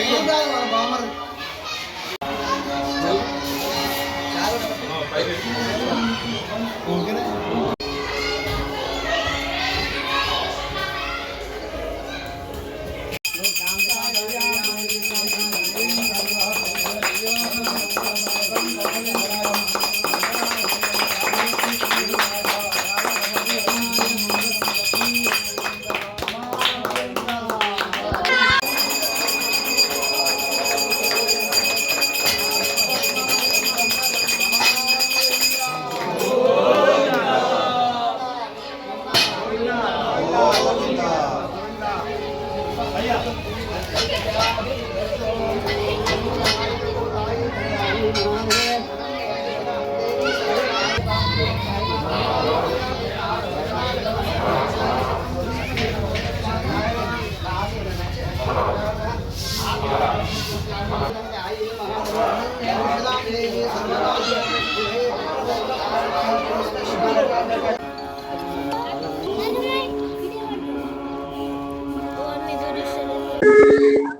Amém.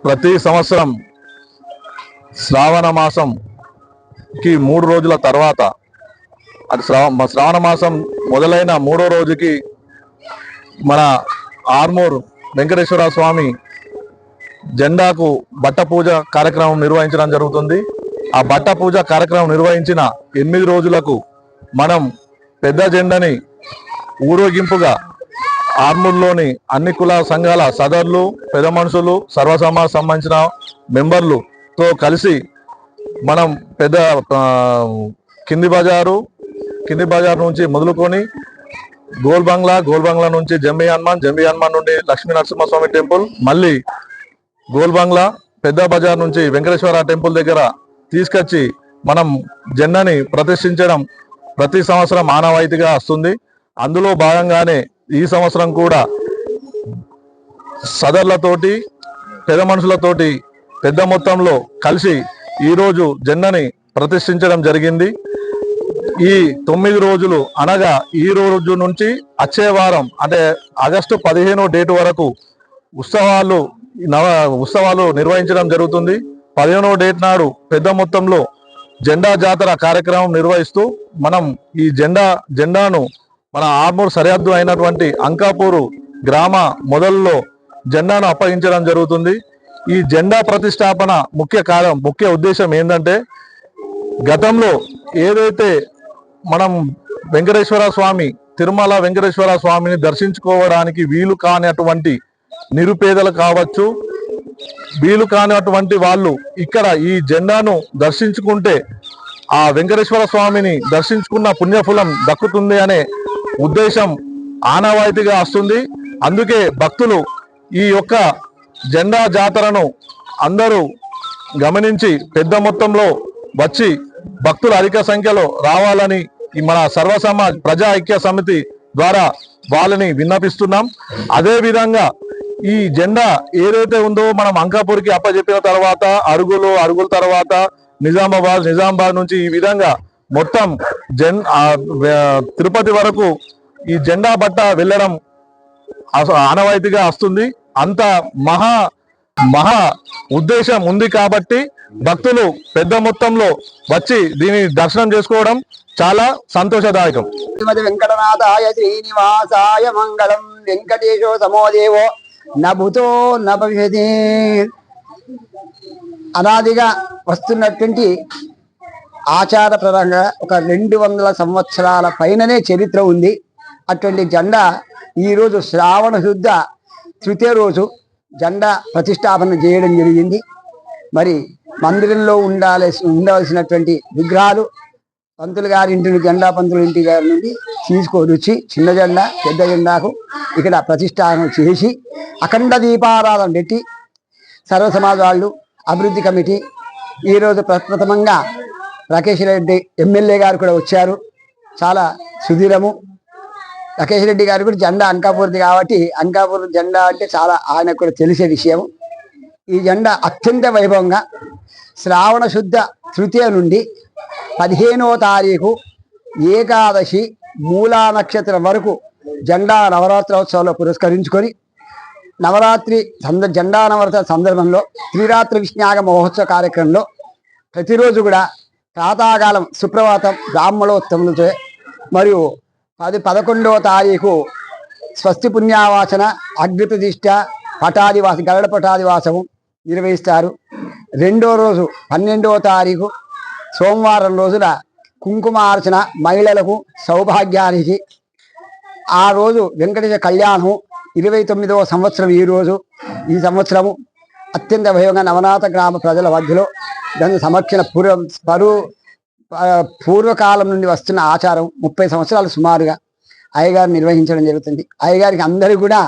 ప్రతి సంవత్సరం శ్రావణ మాసంకి మూడు రోజుల తర్వాత అది శ్రావ శ్రావణ మాసం మొదలైన మూడో రోజుకి మన ఆర్మూర్ వెంకటేశ్వర స్వామి జెండాకు బట్ట పూజ కార్యక్రమం నిర్వహించడం జరుగుతుంది. ఆ బట్ట పూజ కార్యక్రమం నిర్వహించిన ఎనిమిది రోజులకు మనం పెద్ద జెండని ఊరేగింపుగా ఆర్మూర్లోని అన్ని కుల సంఘాల సదర్లు పెద్ద మనుషులు సర్వసమాజ సంబంధించిన మెంబర్లుతో కలిసి మనం పెద్ద కింది బజారు కింది బజార్ నుంచి మొదలుకొని గోల్ బంగ్లా గోల్ బంగ్లా నుంచి జంబి హనుమాన్ జంబి హనుమాన్ నుండి లక్ష్మీ నరసింహస్వామి టెంపుల్ మళ్ళీ గోల్ బంగ్లా పెద్ద బజార్ నుంచి వెంకటేశ్వర టెంపుల్ దగ్గర తీసుకొచ్చి మనం జెండాని ప్రతిష్ఠించడం ప్రతి సంవత్సరం ఆనవాయితీగా వస్తుంది. అందులో భాగంగానే ఈ సంవత్సరం కూడా సదర్లతోటి పెద్ద మనుషులతోటి పెద్ద మొత్తంలో కలిసి ఈరోజు జెండాని ప్రతిష్ఠించడం జరిగింది. ఈ తొమ్మిది రోజులు అనగా ఈ రోజు నుంచి వచ్చే వారం అంటే ఆగస్టు పదిహేనో డేట్ వరకు ఉత్సవాలు నవ ఉత్సవాలు నిర్వహించడం జరుగుతుంది. పదిహేనవ డేట్ నాడు పెద్ద మొత్తంలో జెండా జాతర కార్యక్రమం నిర్వహిస్తూ మనం ఈ జెండా జెండాను మన ఆర్మూర్ సరిహద్దు అయినటువంటి అంకాపూరు గ్రామ మొదల్లో జెండాను అప్పగించడం జరుగుతుంది. ఈ జెండా ప్రతిష్టాపన ముఖ్య కారణం ముఖ్య ఉద్దేశం ఏంటంటే గతంలో ఏదైతే మనం వెంకటేశ్వర స్వామి తిరుమల వెంకటేశ్వర స్వామిని దర్శించుకోవడానికి వీలు కానటువంటి నిరుపేదలు కావచ్చు వీలు కానటువంటి వాళ్ళు ఇక్కడ ఈ జెండాను దర్శించుకుంటే ఆ వెంకటేశ్వర స్వామిని దర్శించుకున్న పుణ్యఫలం దక్కుతుంది అనే ఉద్దేశం ఆనవాయితీగా వస్తుంది. అందుకే భక్తులు ఈ యొక్క జెండా జాతరను అందరూ గమనించి పెద్ద మొత్తంలో వచ్చి భక్తులు అధిక సంఖ్యలో రావాలని మన సర్వసమాజ్ ప్రజా ఐక్య సమితి ద్వారా వాళ్ళని విన్నపిస్తున్నాం. అదేవిధంగా ఈ జెండా ఏదైతే ఉందో మనం అంకాపూర్కి అప్పచెప్పిన తర్వాత అరుగులు అరుగుల తర్వాత నిజామాబాద్ నిజామాబాద్ నుంచి ఈ విధంగా మొత్తం జెన్ తిరుపతి వరకు ఈ జెండా బట్ట వెళ్ళడం ఆనవాయితీగా వస్తుంది. అంత మహా మహా ఉద్దేశం ఉంది కాబట్టి భక్తులు పెద్ద మొత్తంలో వచ్చి దీని దర్శనం చేసుకోవడం చాలా సంతోషదాయకం. వెంకటనాథాయ శ్రీనివాసాయ మంగళం. వెంకటేశో సమోదేవో. నభుతో నభవిషతి అనాదిగా వస్తున్నటువంటి ఆచారపరంగా ఒక రెండు వందల సంవత్సరాల పైననే చరిత్ర ఉంది. అటువంటి జెండా ఈరోజు శ్రావణ శుద్ధ తృతీయ రోజు జెండా ప్రతిష్టాపన చేయడం జరిగింది. మరి మందిరంలో ఉండాలి ఉండవలసినటువంటి విగ్రహాలు పంతులు గారి ఇంటి నుండి జెండా పంతులు ఇంటి గారి నుండి తీసుకొని వచ్చి చిన్న జెండా పెద్ద జెండాకు ఇక్కడ ప్రతిష్టానం చేసి అఖండ దీపారాధన పెట్టి సర్వ సమాజ వాళ్ళు అభివృద్ధి కమిటీ ఈరోజు ప్రప్రథమంగా రాకేష్ రెడ్డి ఎమ్మెల్యే గారు కూడా వచ్చారు. చాలా సుధీరము. రాకేష్ రెడ్డి గారు కూడా జెండా అంకాపూర్ది కాబట్టి అంకాపూర్ జెండా అంటే చాలా ఆయనకు కూడా తెలిసే విషయం ఈ జెండా అత్యంత వైభవంగా శ్రావణ శుద్ధ తృతీయ నుండి పదిహేనవ తారీఖు ఏకాదశి మూలా నక్షత్రం వరకు జెండా నవరాత్రోత్సవంలో పురస్కరించుకొని నవరాత్రి సంద జెండా నవరాత్రి సందర్భంలో త్రిరాత్రి విష్ణాగ మహోత్సవ కార్యక్రమంలో ప్రతిరోజు కూడా ప్రాతాకాలం సుప్రభాతం బ్రాహ్మణోత్తములతో మరియు పది పదకొండవ తారీఖు స్వస్తి పుణ్యావాసన అగ్నిప్రతిష్ట పటాదివాసం గరడ పటాదివాసము నిర్వహిస్తారు. రెండో రోజు పన్నెండవ తారీఖు సోమవారం రోజున కుంకుమార్చన మహిళలకు సౌభాగ్యానికి. ఆ రోజు వెంకటేశ్వర కళ్యాణం ఇరవై తొమ్మిదవ సంవత్సరం ఈ రోజు. ఈ సంవత్సరము అత్యంత భయంగా నవనాథ గ్రామ ప్రజల మధ్యలో దాని సమక్షణ పూర్వ పరు పూర్వకాలం నుండి వస్తున్న ఆచారం ముప్పై సంవత్సరాలు సుమారుగా అయ్యగారు నిర్వహించడం జరుగుతుంది. అయ్యగారికి అందరూ కూడా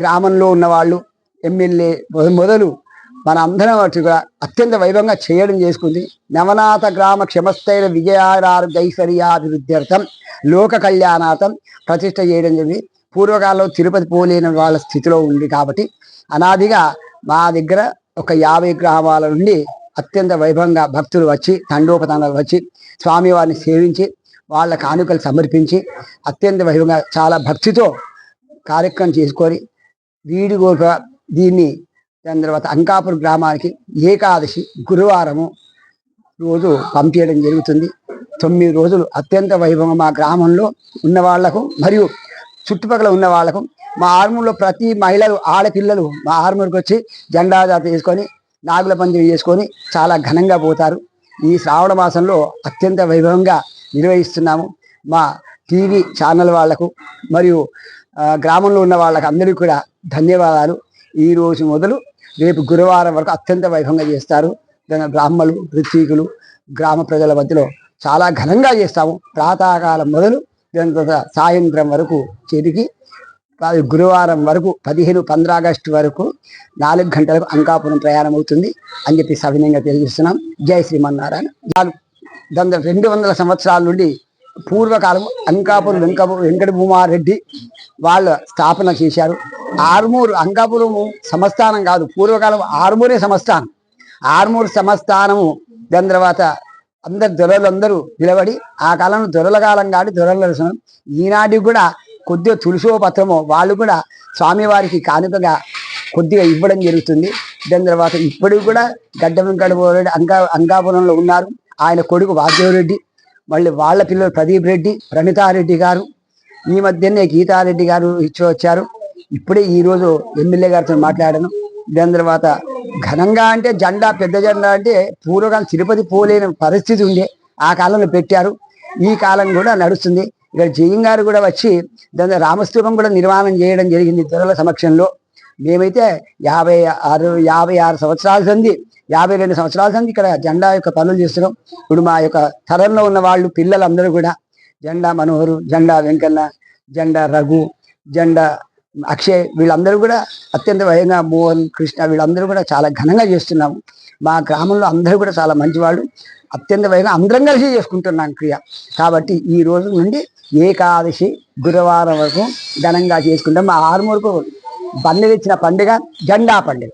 గ్రామంలో ఉన్నవాళ్ళు ఎమ్మెల్యే మొదలు మన అందరం వచ్చి కూడా అత్యంత వైభవంగా చేయడం చేసుకుంది. నవనాథ గ్రామ క్షమస్థైర విజయారోగ్యైశ్వర్యాభివృద్ధ్యర్థం లోక కళ్యాణార్థం ప్రతిష్ట చేయడం జరిగింది. పూర్వకాలంలో తిరుపతి పోలేని వాళ్ళ స్థితిలో ఉంది కాబట్టి అనాదిగా మా దగ్గర ఒక యాభై గ్రామాల నుండి అత్యంత వైభవంగా భక్తులు వచ్చి తండోపతండాలు వచ్చి స్వామివారిని సేవించి వాళ్ళ కానుకలు సమర్పించి అత్యంత వైభవంగా చాలా భక్తితో కార్యక్రమం చేసుకొని వీడి ఒక దీన్ని దాని తర్వాత అంకాపూర్ గ్రామానికి ఏకాదశి గురువారము రోజు పంపించడం జరుగుతుంది. తొమ్మిది రోజులు అత్యంత వైభవం మా గ్రామంలో ఉన్న వాళ్ళకు మరియు చుట్టుపక్కల ఉన్న వాళ్ళకు మా ఆర్మూర్లో ప్రతి మహిళలు ఆడపిల్లలు మా ఆర్మూర్కి వచ్చి జెండా జాత చేసుకొని నాగుల పంచం చేసుకొని చాలా ఘనంగా పోతారు. ఈ శ్రావణ మాసంలో అత్యంత వైభవంగా నిర్వహిస్తున్నాము. మా టీవీ ఛానల్ వాళ్ళకు మరియు గ్రామంలో ఉన్న వాళ్ళకు అందరికీ కూడా ధన్యవాదాలు. ఈ రోజు మొదలు రేపు గురువారం వరకు అత్యంత వైభవంగా చేస్తారు. దాని బ్రాహ్మలు ఋత్వీకులు గ్రామ ప్రజల మధ్యలో చాలా ఘనంగా చేస్తాము. ప్రాతకాలం మొదలు దాని తర్వాత సాయంత్రం వరకు తిరిగి గురువారం వరకు పదిహేను పంద్ర ఆగస్టు వరకు నాలుగు గంటలకు అంకాపురం ప్రయాణం అవుతుంది అని చెప్పి సవినయంగా తెలియజేస్తున్నాం. జై శ్రీమన్నారాయణ. దాని రెండు వందల సంవత్సరాల నుండి పూర్వకాలం అంకాపురం వెంక వెంకట భూమారెడ్డి వాళ్ళు స్థాపన చేశారు. ఆర్మూరు అంకాపురము సంస్థానం కాదు పూర్వకాలం ఆర్మూరే సంస్థానం ఆర్మూరు సంస్థానము దాని తర్వాత అందరు దొరలందరూ నిలబడి ఆ కాలంలో దొరల కాలం కాదు దొరల దర్శనం. ఈనాటికి కూడా కొద్దిగా తులసో పత్రమో వాళ్ళు కూడా స్వామివారికి కానుకగా కొద్దిగా ఇవ్వడం జరుగుతుంది. దాని తర్వాత ఇప్పటికి కూడా గడ్డ వెంకటరెడ్డి అంకా అంకాపురంలో ఉన్నారు. ఆయన కొడుకు వాసుదేవరెడ్డి మళ్ళీ వాళ్ళ పిల్లలు ప్రదీప్ రెడ్డి ప్రణితారెడ్డి గారు ఈ మధ్యనే గీతారెడ్డి గారు ఇచ్చి వచ్చారు. ఇప్పుడే ఈరోజు ఎమ్మెల్యే గారితో మాట్లాడాను. దాని తర్వాత ఘనంగా అంటే జెండా పెద్ద జెండా అంటే పూర్వకాలం తిరుపతి పోలేని పరిస్థితి ఉండే. ఆ కాలంలో పెట్టారు. ఈ కాలం కూడా నడుస్తుంది. ఇక్కడ జయం గారు కూడా వచ్చి దాని రామస్తూపం కూడా నిర్మాణం చేయడం జరిగింది దొరల సమక్షంలో. మేమైతే యాభై ఆరు యాభై ఆరు సంవత్సరాల సంది యాభై రెండు సంవత్సరాల నుంచి ఇక్కడ జెండా యొక్క పనులు చేస్తున్నాం. ఇప్పుడు మా యొక్క తరంలో ఉన్న వాళ్ళు పిల్లలందరూ కూడా జెండా మనోహరు జెండా వెంకన్న జెండా రఘు జెండా అక్షయ్ వీళ్ళందరూ కూడా అత్యంత భయంగా మోహన్ కృష్ణ వీళ్ళందరూ కూడా చాలా ఘనంగా చేస్తున్నాము మా గ్రామంలో అందరూ కూడా చాలా మంచివాళ్ళు. అత్యంత భయంగా అందరం కలిసి చేసుకుంటున్నాం క్రియ. కాబట్టి ఈ రోజు నుండి ఏకాదశి గురువారం వరకు ఘనంగా చేసుకుంటాం. మా ఆరుమూరుకు బండి తెచ్చిన పండుగ జెండా పండుగ.